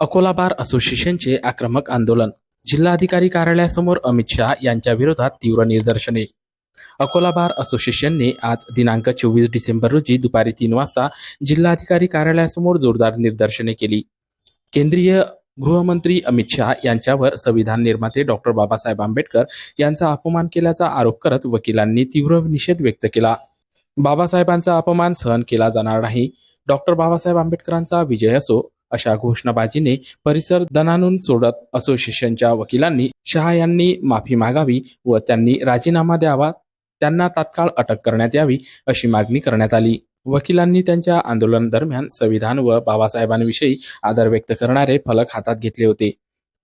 अकोला बार असोसिएशनचे आक्रमक आंदोलन. जिल्हाधिकारी कार्यालयासमोर अमित शहा यांच्या विरोधात तीव्र निदर्शने. अकोला बार असोसिएशनने आज दिनांक चोवीस डिसेंबर रोजी दुपारी तीन वाजता जिल्हाधिकारी कार्यालयासमोर जोरदार निदर्शने केली. केंद्रीय गृहमंत्री अमित शहा यांच्यावर संविधान निर्माते डॉक्टर बाबासाहेब आंबेडकर यांचा अपमान केल्याचा आरोप करत वकिलांनी तीव्र निषेध व्यक्त केला. बाबासाहेबांचा अपमान सहन केला जाणार नाही. डॉक्टर बाबासाहेब आंबेडकरांचा विजय असो अशा घोषणाबाजीने परिसर दणानून सोडत असोसिएशनच्या वकिलांनी शहा यांनी माफी मागावी व त्यांनी राजीनामा द्यावा त्यांना तात्काळ अटक करण्यात यावी अशी मागणी करण्यात आली. वकिलांनी त्यांच्या आंदोलन दरम्यान संविधान व बाबासाहेबांविषयी आदर व्यक्त करणारे फलक हातात घेतले होते.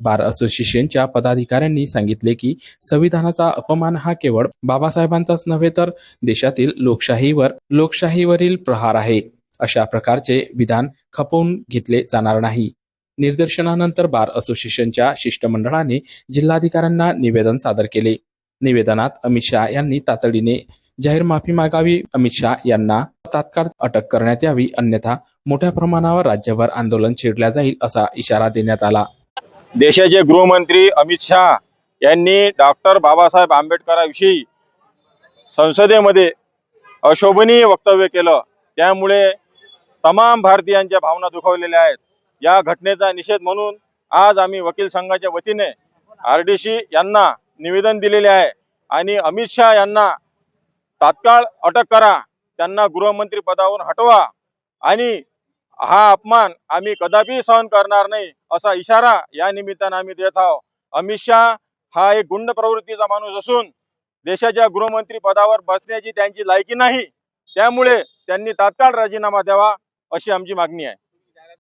बार असोसिएशनच्या पदाधिकाऱ्यांनी सांगितले की संविधानाचा अपमान हा केवळ बाबासाहेबांचाच नव्हे तर देशातील लोकशाहीवर लोकशाहीवरील प्रहार आहे. अशा प्रकारचे विधान खपवून घेतले जाणार नाही. निदर्शनानंतर बार असोसिएशनच्या शिष्टमंडळाने जिल्हाधिकाऱ्यांना निवेदन सादर केले. निवेदनात अमित शहा यांनी तातडीने जाहीर माफी मागावी अमित शहा यांना तात्काळ अटक करण्यात यावी अन्यथा मोठ्या प्रमाणावर राज्यभर आंदोलन छेडल्या जाईल असा इशारा देण्यात आला. देशाचे गृहमंत्री अमित शहा यांनी डॉक्टर बाबासाहेब आंबेडकरांविषयी संसदेमध्ये अशोभनीय वक्तव्य केलं. त्यामुळे तमाम भारतीयांच्या भावना दुखावलेल्या आहेत. या घटनेचा निषेध म्हणून आज आम्ही वकील संघाच्या वतीने आर डी सी यांना निवेदन दिलेले आहे आणि अमित शहा यांना तात्काळ अटक करा त्यांना गृहमंत्री पदावरून हटवा आणि हा अपमान आम्ही कदापि सहन करणार नाही असा इशारा या निमित्तानं आम्ही देत आहोत. अमित शहा हा एक गुंड प्रवृत्तीचा माणूस असून देशाच्या गृहमंत्री पदावर बसण्याची त्यांची लायकी नाही. त्यामुळे त्यांनी तात्काळ राजीनामा द्यावा. अशी आमची मागणी आहे.